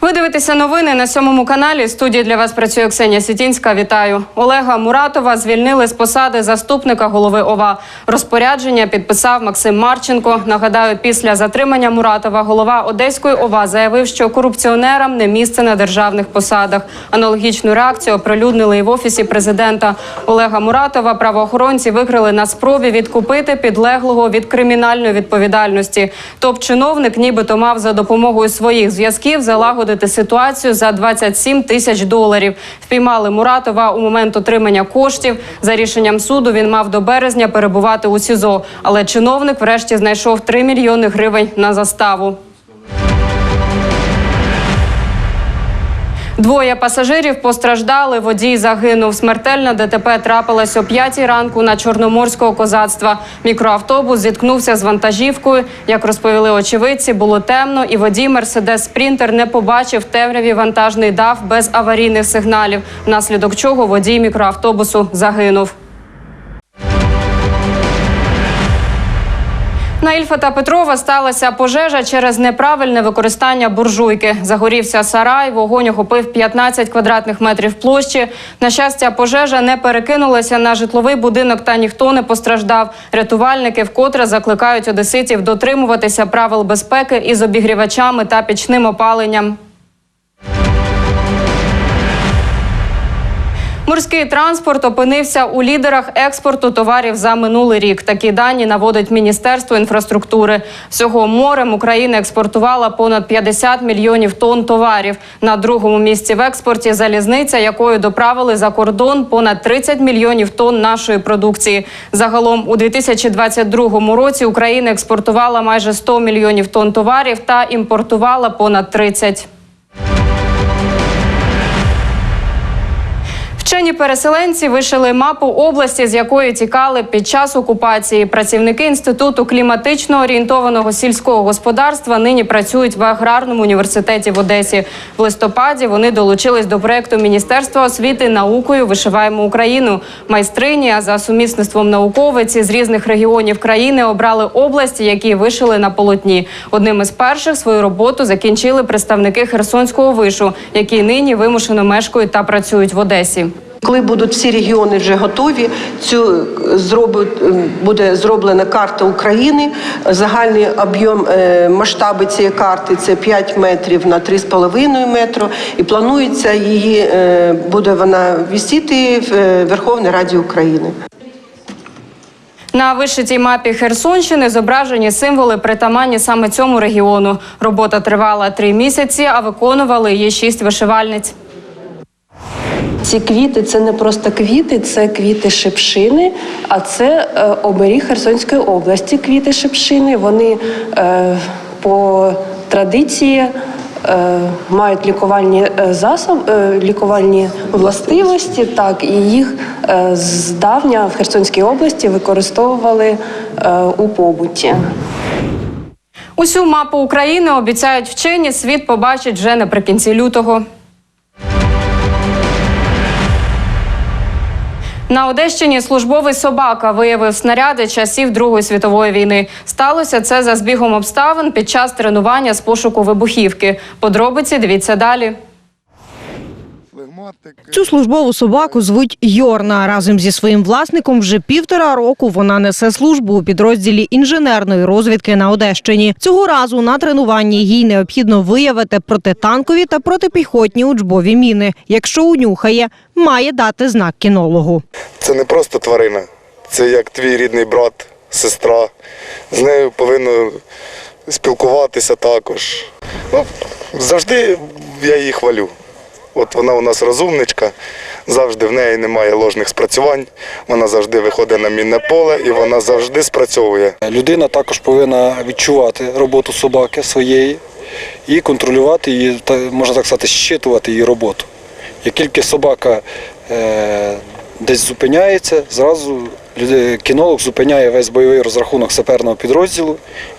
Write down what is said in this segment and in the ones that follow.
Ви дивитеся новини на сьомому каналі. Студії для вас працює Ксенія Сітінська. Вітаю. Олега Муратова звільнили з посади заступника голови ОВА. Розпорядження підписав Максим Марченко. Нагадаю, після затримання Муратова голова Одеської ОВА заявив, що корупціонерам не місце на державних посадах. Аналогічну реакцію оприлюднили і в офісі президента Олега Муратова. Правоохоронці викрили на спробі відкупити підлеглого від кримінальної відповідальності. Топ-чиновник нібито мав за допомогою своїх зв'язків залагодити ситуацію за 27 тисяч доларів. Впіймали Муратова у момент отримання коштів. За рішенням суду він мав до березня перебувати у СІЗО, але чиновник врешті знайшов 3 мільйони гривень на заставу. Двоє пасажирів постраждали. Водій загинув. Смертельна ДТП трапилась о 5 ранку на Чорноморського козацтва. Мікроавтобус зіткнувся з вантажівкою. Як розповіли очевидці, було темно, і водій Мерседес Спрінтер не побачив темряві вантажний дав без аварійних сигналів, внаслідок чого водій мікроавтобусу загинув. На Ільфа та Петрова сталася пожежа через неправильне використання буржуйки. Загорівся сарай, вогонь охопив 15 квадратних метрів площі. На щастя, пожежа не перекинулася на житловий будинок та ніхто не постраждав. Рятувальники вкотре закликають одеситів дотримуватися правил безпеки із обігрівачами та пічним опаленням. Морський транспорт опинився у лідерах експорту товарів за минулий рік. Такі дані наводить Міністерство інфраструктури. Всього морем Україна експортувала понад 50 мільйонів тонн товарів. На другому місці в експорті залізниця, якою доправили за кордон понад 30 мільйонів тонн нашої продукції. Загалом у 2022 році Україна експортувала майже 100 мільйонів тонн товарів та імпортувала понад 30. Вчені переселенці вишили мапу області, з якої тікали під час окупації. Працівники інституту кліматично орієнтованого сільського господарства нині працюють в аграрному університеті в Одесі. В листопаді вони долучились до проекту Міністерства освіти наукою Вишиваємо Україну. Майстрині, а за сумісництвом науковиці з різних регіонів країни обрали області, які вишили на полотні. Одним із перших свою роботу закінчили представники Херсонського вишу, які нині вимушено мешкають та працюють в Одесі. Коли будуть всі регіони вже готові, цю е, зробить, е, буде зроблена карта України. Загальний об'єм е, масштаби цієї карти це 5 метрів на 3,5 метро. І планується її буде вона висіти в Верховній Раді України. На вишитій мапі Херсонщини зображені символи притаманні саме цьому регіону. Робота тривала три місяці, а виконували її шість вишивальниць. Ці квіти це не просто квіти, це квіти шипшини, а це е, оберіг Херсонської області. Квіти шипшини. Вони е, по традиції е, мають лікувальні засоби, е, лікувальні властивості. Так, і їх здавня в Херсонській області використовували у побуті. Усю мапу України обіцяють вчені. Світ побачить вже наприкінці лютого. На Одещині службовий собака виявив снаряди часів Другої світової війни. Сталося це за збігом обставин під час тренування з пошуку вибухівки. Подробиці дивіться далі. Цю службову собаку звуть Йорна. Разом зі своїм власником вже півтора року вона несе службу у підрозділі інженерної розвідки на Одещині. Цього разу на тренуванні їй необхідно виявити протитанкові та протипіхотні учбові міни. Якщо унюхає, має дати знак кінологу. Це не просто тварина, це як твій рідний брат, сестра. З нею повинно спілкуватися також. Ну, завжди я її хвалю. От вона у нас розумничка, завжди в неї немає ложних спрацювань, вона завжди виходить на мінне поле і вона завжди спрацьовує. Людина також повинна відчувати роботу собаки своєї і контролювати її, можна так сказати, щитувати її роботу. Як тільки собака е, десь зупиняється, зразу кінолог зупиняє весь бойовий розрахунок саперного підрозділу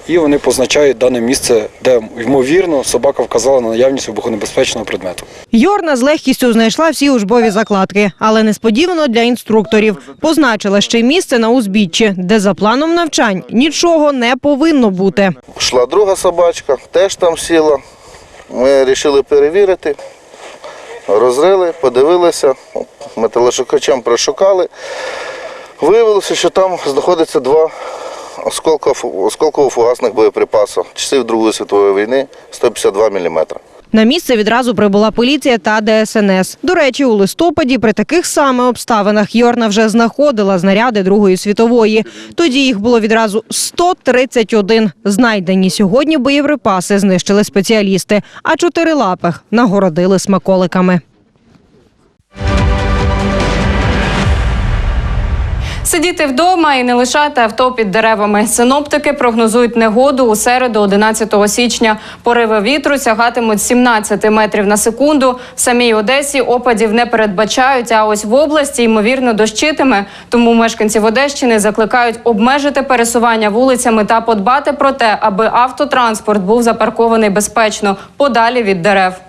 і вони позначають дане місце, де ймовірно собака вказала на наявність вибухонебезпечного предмету. Йорна з легкістю знайшла всі учбові закладки, але несподівано для інструкторів позначила ще й місце на узбіччі, де за планом навчань нічого не повинно бути. Йшла друга собачка, теж там сіла. Ми вирішили перевірити, розрили, подивилися, металошукачем прошукали. Виявилося, що там знаходиться два осколково- осколково-фугасних боєприпаси часів Другої світової війни 152 мм. На місце відразу прибула поліція та ДСНС. До речі, у листопаді при таких саме обставинах Йорна вже знаходила знаряди Другої світової. Тоді їх було відразу 131. Знайдені сьогодні боєприпаси знищили спеціалісти, а чотирилапих нагородили смаколиками. Сидіти вдома і не лишати авто під деревами. Синоптики прогнозують негоду у середу, 11 січня. Пориви вітру сягатимуть 17 метрів на секунду. В самій Одесі опадів не передбачають. А ось в області ймовірно дощитиме. Тому мешканців Одещини закликають обмежити пересування вулицями та подбати про те, аби автотранспорт був запаркований безпечно подалі від дерев.